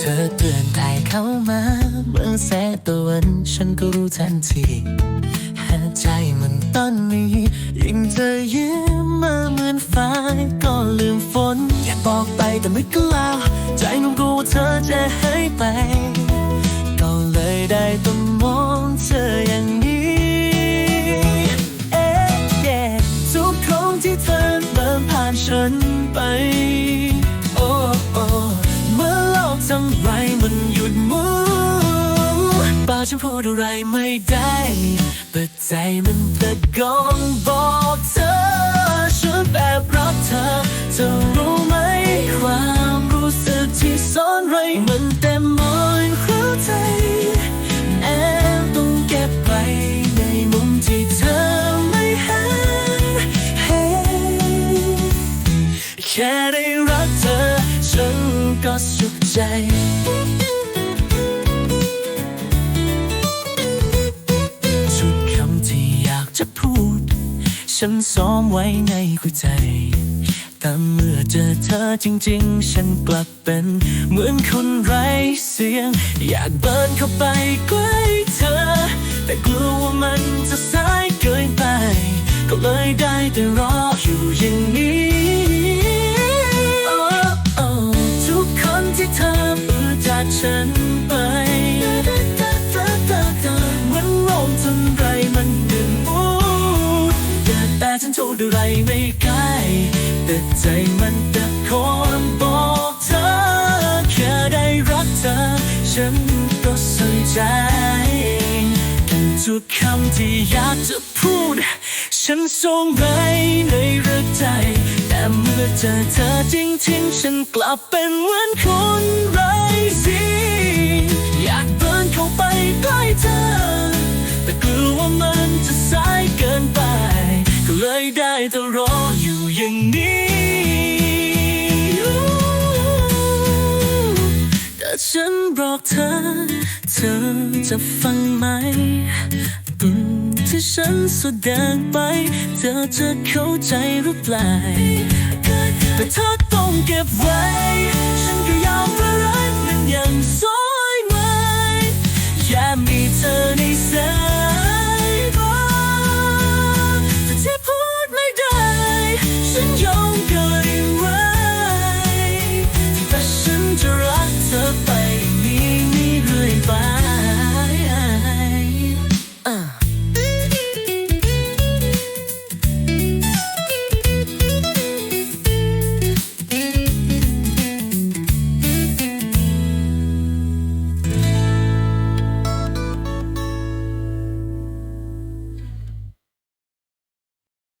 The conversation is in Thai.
ธอเตือนกายเข้ามาเมื่อแสงตะวันฉันก็รู้ทันทีหาใจมันตอนนี้ยิ่งเธอยิ้มมาเหมือนฟ้าก็ลืมฝน อยากบอกไปแต่ไม่กล้าใจมันกลัวเธอจะหายไป ก็เลยได้ต้องมองเธออย่างนี้เอ๊ะเย่ทุกครั้งที่เธอเดินผ่านฉันไปำไรมันหยุดมุนปากฉันพูดอะไรไม่ได้ แต่ใจมันตะโกนบอกเธอ ฉันแอบรักเธอเธอรู้ไหมความรู้สึกที่ซ่อนไว้มันเต็มหมดหัวใจแอบต้องเก็บไปในมุมที่เธอไม่เห็นเฮ้แค่ได้ ก็สุขใจชุดคำที่อยากจะพูด ฉันซ้อมไว้ในหัวใจ แต่เมื่อเจอเธอจริงๆ ฉันกลับเป็นเหมือนคนไร้เสียง อยากเบินเข้าไปใกล้เธอ แต่กลัวว่ามันจะ ฉันไปเหมือนโลกทำไรมันดึงมูดแต่ฉันโทษอะไรไม่ได้แต่ใจมันตะโกนบอกเธอ แค่ได้รักเธอ ฉันก็สุขใจทุกคำที่อยากจะพูด ฉันส่งไปในรือใจ แต่เมื่อเจอเธอจริงๆ ฉันกลับเป็นเหมือนคน แต่รออยู่อย่างนี้แต่ฉันบอกเธอ เธอจะฟังไหมอืมที่ฉันแสดงไป เธอจะเข้าใจหรือเปล่าแต่เธอต้องเก็บไว้ ฉันก็ยอมรับมันอย่าง